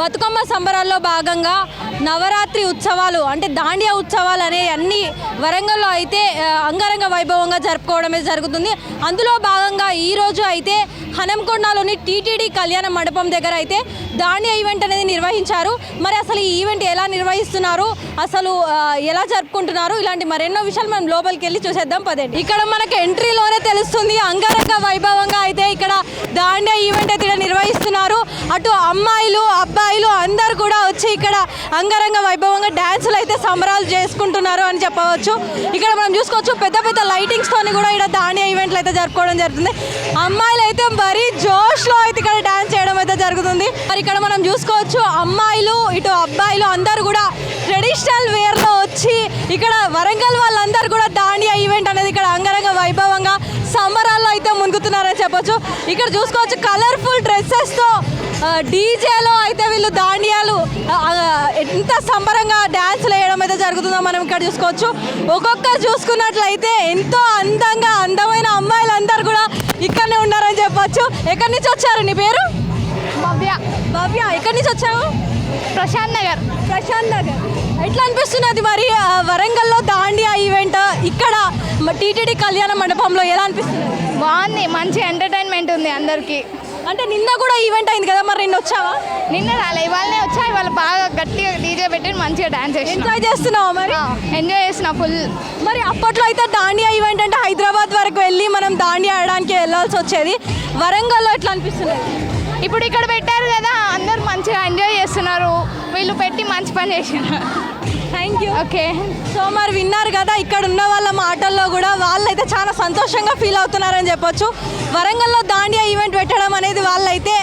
బతుకమ్మ సంబరాల్లో భాగంగా నవరాత్రి ఉత్సవాలు అంటే దాండియా ఉత్సవాలు అనే అన్ని వరంగల్లో అయితే అంగరంగ వైభవంగా జరుపుకోవడమే జరుగుతుంది. అందులో భాగంగా ఈరోజు అయితే హనంకొండలోని టీటీడీ కళ్యాణ మండపం దగ్గర అయితే దాండియా ఈవెంట్ అనేది నిర్వహించారు. మరి అసలు ఈ ఈవెంట్ ఎలా నిర్వహిస్తున్నారు? అసలు ఎలా జరుపుకుంటున్నారు? ఇలాంటి మరెన్నో విషయాలు మనం లోపలికి వెళ్ళి చూసేద్దాం పదండి. ఇక్కడ మనకి ఎంట్రీలోనే తెలుస్తుంది అంగరంగ వైభవంగా అయితే ఇక్కడ దాండియా ఈవెంట్ అయితే నిర్వహిస్తున్నారు. అటు అమ్మాయిలు అబ్బాయిలు అందరు కూడా వచ్చి ఇక్కడ అంగరంగ వైభవంగా డ్యాన్సులు అయితే సంబరాలు చేసుకుంటున్నారు అని చెప్పవచ్చు. ఇక్కడ మనం చూసుకోవచ్చు పెద్ద పెద్ద లైటింగ్స్ కూడా ఇక్కడ దాని ఈవెంట్లు అయితే జరుపుకోవడం జరుగుతుంది. అమ్మాయిలు అయితే మరీ జోష్లో అయితే ఇక్కడ డ్యాన్స్ చేయడం అయితే జరుగుతుంది. మరి ఇక్కడ మనం చూసుకోవచ్చు అమ్మాయిలు ఇటు అబ్బాయిలు అందరు కూడా ట్రెడిషనల్ వేర్లో వచ్చి ఇక్కడ వరంగల్ వాళ్ళందరూ కూడా దాండియా ఈవెంట్ చెప్పొచ్చు. ఇక్కడ చూసుకోవచ్చు కలర్ఫుల్ డ్రెస్సెస్తో డీజేలో అయితే వీళ్ళు దాండియాలు ఎంత సంబరంగా డ్యాన్స్లు వేయడం అయితే జరుగుతుందో మనం ఇక్కడ చూసుకోవచ్చు. ఒక్కొక్కరు చూసుకున్నట్లయితే ఎంతో అందంగా అందమైన అమ్మాయిలందరూ కూడా ఇక్కడనే ఉన్నారని చెప్పొచ్చు. ఎక్కడి నుంచి వచ్చారు? నీ పేరు? భవ్య. భవ్య. ఎక్కడి నుంచి వచ్చావు? ప్రశాంత్ నగర్. ప్రశాంత్ నగర్. ఎట్లా అనిపిస్తున్నది మరి వరంగల్లో దాండియా ఈవెంట్ ఇక్కడ టీటీడీ కళ్యాణ మండపంలో ఎలా అనిపిస్తుంది బాగుంది మంచి ఎంటర్టైన్మెంట్ ఉంది అందరికి. అంటే నిన్న కూడా ఈవెంట్ అయింది కదా మరి నిన్న వచ్చావా? నిన్న రాలే ఇవాళనే వచ్చా ఇవాళ బాగా గట్టిగా డీజే పెట్టి మంచిగా డాన్స్ చేసిన. ఎంజాయ్ చేస్తున్నావా మరి? ఎంజాయ్ చేసిన ఫుల్ మరి అప్పట్లో అయితే దాండియా ఈవెంట్ అంటే హైదరాబాద్ వరకు వెళ్ళి మనం దాండియా ఆడడానికి వెళ్ళాల్సి వచ్చేది. వరంగల్లో ఎట్లా అనిపిస్తుంది ఇప్పుడు ఇక్కడ పెట్టారు కదా అందరు మంచిగా ఎంజాయ్ వీళ్ళు పెట్టి మంచి పని చేసినారు థ్యాంక్ యూ ఓకే. సో మరి విన్నారు కదా ఇక్కడ ఉన్న వాళ్ళ మాటల్లో కూడా వాళ్ళైతే చాలా సంతోషంగా ఫీల్ అవుతున్నారని చెప్పొచ్చు. వరంగల్లో దాండియా ఈవెంట్ పెట్టడం అనేది వాళ్ళైతే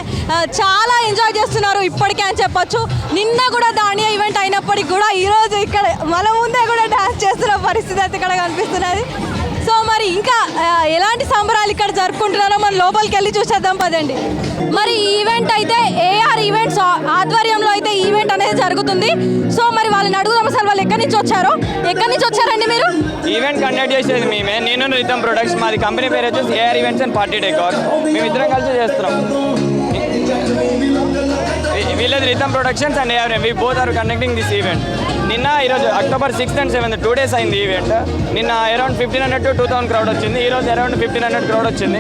చాలా ఎంజాయ్ చేస్తున్నారు ఇప్పటికే అని చెప్పొచ్చు. నిన్న కూడా దాండియా ఈవెంట్ అయినప్పటికీ కూడా ఈరోజు ఇక్కడ మన ముందే కూడా డాన్స్ చేస్తున్న పరిస్థితి అయితే ఇక్కడ కనిపిస్తున్నది. సో మరి ఇంకా ఎలాంటి సంబరాలు ఇక్కడ జరుపుకుంటున్నారో మనం లోపలికి వెళ్ళి చూసేద్దాం పదండి. మరి ఈవెంట్ అయితే ఏఆర్ ఈవెంట్స్ అనేది జరుగుతుంది. సో మరి వాళ్ళని అడుగుదాం అసలు వాళ్ళు ఎక్కడి నుంచి వచ్చారో. ఎక్కడి నుంచి వచ్చారండి మీరు? ఈవెంట్ కండక్ట్ చేసేది మేమే. నేను రితం ప్రొడక్ట్స్. మాది కంపెనీ పేరు వచ్చేసి AR events and party decor మేము ఇద్దరం కలిసి చేస్తున్నాం. వీ- వీళ్ళది rhythm productions and AR we both are conducting this event నిన్న ఈరోజు October sixth and seventh two days అయింది ఈవెంట్ నిన్న around fifteen hundred to two thousand crowd వచ్చింది. ఈరోజు అరౌండ్ ఫిఫ్టీన్ హండ్రెడ్ క్రౌడ్ వచ్చింది.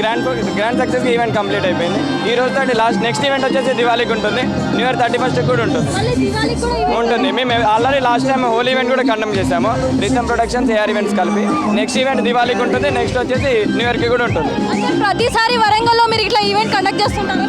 Grand grand success event complete అయిపోయింది. ఈ రోజు తోటి లాస్ట్ నెక్స్ట్ ఈవెంట్ వచ్చేసి దివాళీకి ఉంటుంది. న్యూ ఇయర్ థర్టీ ఫస్ట్ కూడా ఉంటుంది. ఉంటుంది. మేము already last time whole event కూడా కండక్ట్ చేసాము రితం ప్రొడక్షన్స్ ఏఆర్ ఈవెంట్స్ కలిపి. నెక్స్ట్ ఈవెంట్ దివాళీకి ఉంటుంది. నెక్స్ట్ వచ్చేసి న్యూ ఇయర్కి కూడా ఉంటుంది. ప్రతిసారి వరంగల్లో మీరు ఇట్లా ఈవెంట్ కండక్ట్ చేస్తుంటారు.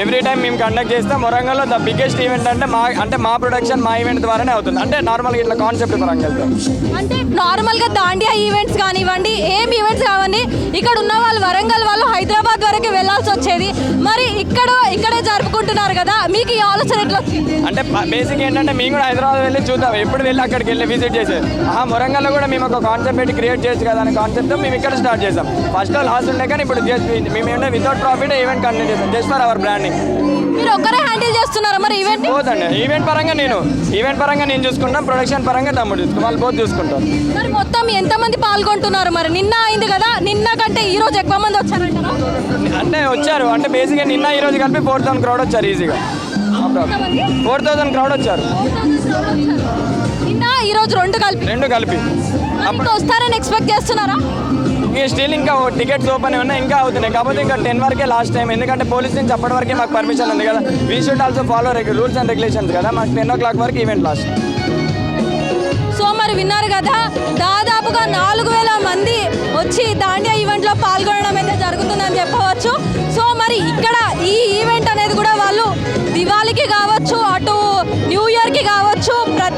ఎవ్రీ టైం మేము కండక్ట్ చేస్తాం. వరంగల్లో ద బిగ్గెస్ట్ ఈవెంట్ అంటే మా అంటే మా ప్రొడక్షన్ మా ఈవెంట్ ద్వారానే అవుతుంది. అంటే నార్మల్గా ఇట్లా కాన్సెప్ట్ పరంగా వెళ్తాం. అంటే నార్మల్గా దాండియా ఈవెంట్స్ కానివ్వండి ఏం ఈవెంట్స్ కావండి ఇక్కడ ఉన్న వాళ్ళు వరంగల్ వాళ్ళు హైదరాబాద్ వరకు వెళ్ళాల్సి వచ్చేది. మరి ఇక్కడ ఇక్కడ కదా? మీకు ఈ ఆలోచన ఎట్లా వచ్చింది? అంటే బేసిక్ ఏంటంటే మేము కూడా హైదరాబాద్ వెళ్ళి చూద్దాం. ఎప్పుడు వెళ్ళి అక్కడికి వెళ్ళి విజిట్ చేసేది. ఆహా వరంగల్లో కూడా మేము ఒక కాన్సెప్ట్ పెట్టి క్రియేట్ చేయొచ్చు కదా అనే కాన్సెప్ట్ మేము ఇక్కడ స్టార్ట్ చేసాం. ఫస్ట్ లాస్ ఉండే కానీ ఇప్పుడు మేము ఏంటంటే వితౌట్ ప్రాఫిట్ ఈవెంట్ కండక్ట్ చేస్తాం జస్ట్ ఫర్ అవర్ బ్రాండింగ్ మీరు ఒక్కరే హ్యాండిల్ చేస్తున్నారా మరి ఈవెంట్ పోతండి ఈవెంట్ పరంగా నేను ఈవెంట్ పరంగా నేను చూసుకుంటాం. ప్రొడక్షన్ పరంగా తమ్ముడు చూసుకుంటాం. వాళ్ళు పోతే చూసుకుంటాం మరి మొత్తం ఎంతమంది పాల్గొంటున్నారు మరి? నిన్న అయింది కదా? నిన్న కంటే ఈ రోజు ఎక్కువ మంది వచ్చారంటారా? అంటే వచ్చారు. అంటే బేసిక్గా నిన్న ఈ రోజు కలిపి ఫోర్ థౌసండ్ క్రౌడ్ వచ్చారు ఈజీగా ఫోర్ థౌసండ్ క్రౌడ్ వచ్చారు. నిన్న ఈ రోజు రెండు కలిపి. రెండు కలిపి. ఇంకా వస్తారని ఎక్స్పెక్ట్ చేస్తున్నారా? ఈ స్టిల్ ఇంకా టికెట్స్ ఓపెన్ ఉన్నాయి ఇంకా అవుతున్నాయి. కాకపోతే ఇంకా టెన్ వరకే లాస్ట్ టైం ఎందుకంటే పోలీస్ నుంచి అప్పటి వరకే మాకు పర్మిషన్ ఉంది కదా. We should also follow rules and regulations కదా. మాకు టెన్ ఓ క్లాక్ వరకు ఈవెంట్ లాస్ట్ సో మరి విన్నారు కదా దాదాపుగా నాలుగు వేల మంది వచ్చి దాండియా ఈవెంట్లో పాల్గొనడం అయితే జరుగుతుందని చెప్పవచ్చు. సో మరి ఇక్కడ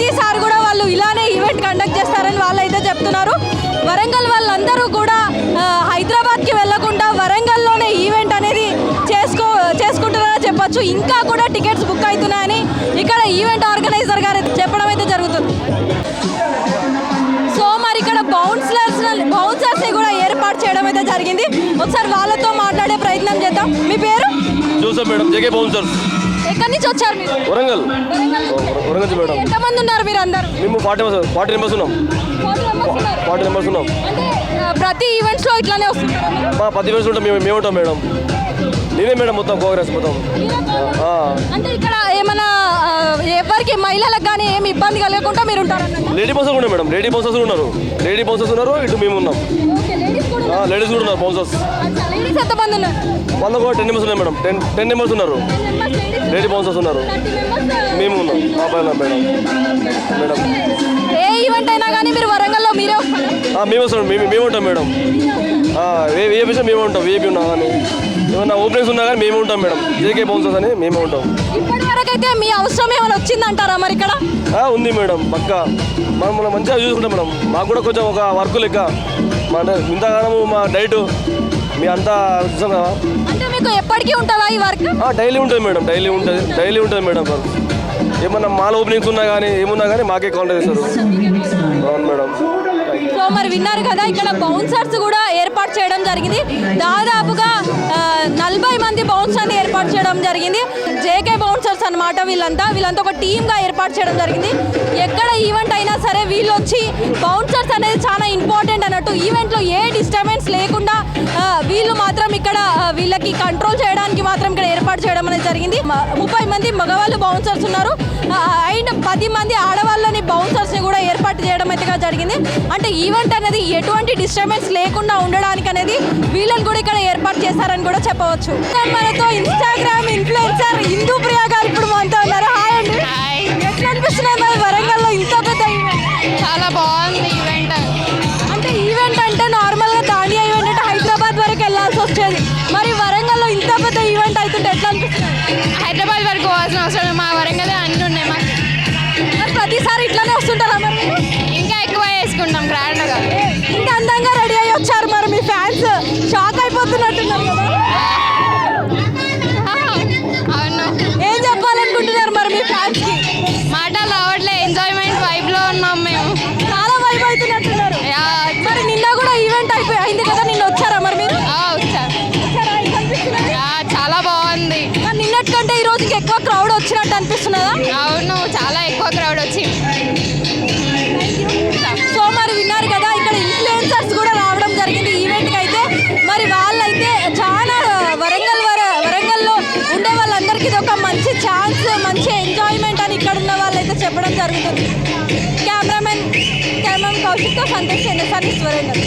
ప్రతిసారి కూడా వాళ్ళు ఇలానే ఈవెంట్ కండక్ట్ చేస్తారని వాళ్ళు అయితే చెప్తున్నారు. వరంగల్ వాళ్ళందరూ కూడా హైదరాబాద్కి వెళ్ళకుండా వరంగల్లోనే ఈవెంట్ అనేది చేసుకో చేసుకుంటున్నారని చెప్పొచ్చు. ఇంకా కూడా టికెట్స్ బుక్ అవుతున్నాయని ఇక్కడ ఈవెంట్ ఆర్గనైజర్ గారు చెప్పడం అయితే జరుగుతుంది. సో మరి ఇక్కడ బౌన్సర్స్ బౌన్సర్స్ కూడా ఏర్పాటు చేయడం అయితే జరిగింది. ఒకసారి వాళ్ళతో మాట్లాడే ప్రయత్నం చేద్దాం. మీ పేరు? చూసాం మేడం జగే బౌన్సర్స్ ఎక్కడి నుంచి వచ్చారు మీరు? వరంగల్. వరంగల్ మేడం. ఎంతమంది ఉన్నారు మీరు అందరు? మేము ఫార్టీ ఫార్టీ మెంబర్స్ ఉన్నాం. ఫార్టీ మెంబర్స్ ఉన్నాం. ప్రతి ఈవెంట్స్లో ఇట్లానే వస్తుంటారా పది మెంబర్స్ ఉంటాం మేము మేము ఉంటాం మేడం. నేనే మేడం మొత్తం కాంగ్రెస్ మొత్తం. అంటే ఇక్కడ ఏమైనా ఎవరికి మహిళలకు కానీ ఏమి ఇబ్బంది కలగకుండా మీరు ఉంటారన్నమాట లేడీ బౌన్సర్స్ ఉన్నాయి మేడం లేడీ బౌన్సర్స్ ఉన్నారు. లేడీ బౌన్సర్స్ ఉన్నారు ఇటు మేము ఉన్నాం. లేడీస్ కూడా ఉన్నారు. బౌన్సర్స్. లేడీస్ ఎంతమంది ఉన్నారు? వాళ్ళకు టెన్ మెంబర్స్ ఉన్నాయి మేడం. టెన్ టెన్ మెంబర్స్ ఉన్నారు. లేడీ బౌన్సర్స్ ఉన్నారు. మేము ఉన్నాం. పైన మేడం మేడం. ఏ ఈవెంట్ అయినా కానీ మీరు వరంగల్లో మీరే మేము వస్తాం. మేము మేము ఉంటాం మేడం. ఏ ఏ విషయం మేము ఉంటాం. ఏపీ ఉన్నా కానీ ఏమన్నా ఓపెనింగ్స్ ఉన్నా కానీ మేము ఉంటాం మేడం. జేకే బౌన్సర్స్ అని మేము ఉంటాం. ఇప్పటి వరకు అయితే మీ అవసరం ఏమైనా వచ్చిందంటారా మరి ఇక్కడ? ఉంది మేడం. పక్క. మనం మనం మంచిగా చూసుకుంటాం మేడం. మాకు కూడా కొంచెం ఒక వర్క్ లెక్క. మన ఇంతగానము మా డైట్ మీ అంతా చూసాం కదా అంటే మీకు ఎప్పటికీ ఉంటుందా ఈ వర్క్? డైలీ ఉంటుంది మేడం డైలీ ఉంటుంది డైలీ ఉంటుంది మేడం వర్క్. ఏమన్నా మాల్ ఓపెనింగ్స్ ఉన్నా కానీ ఏమున్నా కానీ మాకే కాంటాక్ట్ చేస్తారు. అవును మేడం. సో మరి విన్నారు కదా ఇక్కడ బౌన్సర్స్ కూడా ఏర్పాటు చేయడం జరిగింది. దాదాపుగా నలభై మంది బౌన్సర్ని ఏర్పాటు చేయడం జరిగింది. జేకే బౌన్సర్స్ అన్నమాట వీళ్ళంతా వీళ్ళంతా ఒక టీమ్గా ఏర్పాటు చేయడం జరిగింది. ఎక్కడ ఈవెంట్ అయినా సరే వీళ్ళు వచ్చి బౌన్సర్స్ అనేది చాలా ఇంపార్టెంట్ అన్నట్టు ఈవెంట్లో ఏ డిస్టర్బెన్స్ లేకుండా వీళ్ళు మాత్రం ఇక్కడ వీళ్ళకి కంట్రోల్ చేయడానికి మాత్రం ఇక్కడ ఏర్పాటు చేయడం అనేది జరిగింది. ముప్పై మంది మగవాళ్ళు బౌన్సర్స్ ఉన్నారు. అండ్ పది మంది ఆడవాళ్ళని బౌన్సర్స్ని కూడా ఏర్పాటు చేయడం అయితే జరిగింది. అంటే ఈవెంట్ అనేది ఎటువంటి డిస్టర్బెన్స్ లేకుండా ఉండడానికి అనేది వీళ్ళని కూడా ఇక్కడ ఏర్పాటు చేశారని కూడా చెప్పవచ్చు. మనతో ఇన్స్టాగ్రామ్ ఇన్ఫ్లుయెన్సర్ హిందూ ప్రియా గారు ఇప్పుడు మనతో ఉన్నారు. చాలా వరంగల్ వర వరంగల్లో ఉండే వాళ్ళందరికీ ఇది ఒక మంచి ఛాన్స్ మంచి ఎంజాయ్మెంట్ అని ఇక్కడ ఉన్న వాళ్ళైతే చెప్పడం జరుగుతుంది. కెమెరామెన్ కెమెరామెన్ కౌశిక్తో సంతోష్ ఎన్ఎస్ఆర్ వరంగల్.